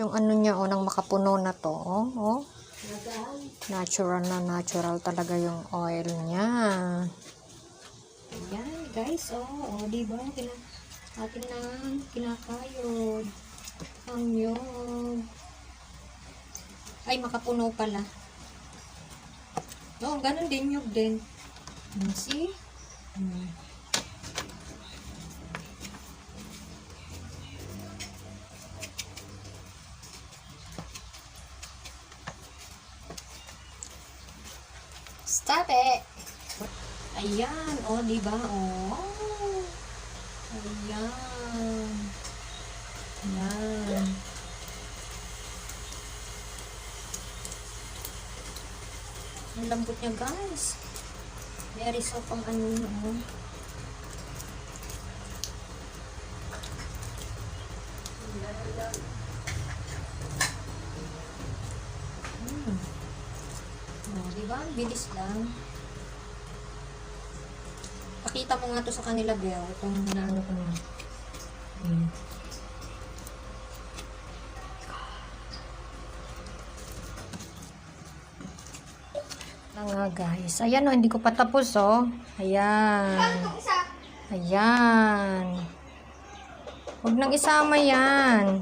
yung ano niya, oh, nang makapuno na to, oh, oh. Natural na natural talaga yung oil niya. Ayan, guys, oh, oh, di ba? Kina, atin na kinakayod. Ang yun. Ay, makapuno pala. Oo, ganun din yung din. Hmm, See? Hmm. Stop it! Ayan, o, oh, di ba? Oh. Ayan. Ayan. Ang lambot niya, guys. Very soft ang ano niya, oh. Hmm. Oh, di ba? Bilis lang. Pakita mo nga to sa kanila, Bel. Itong naano ko na. Hmm. Na nga, guys. Ayan, oh, hindi ko pa tapos, oh. Ayan. Ayan. Huwag nang isama yan.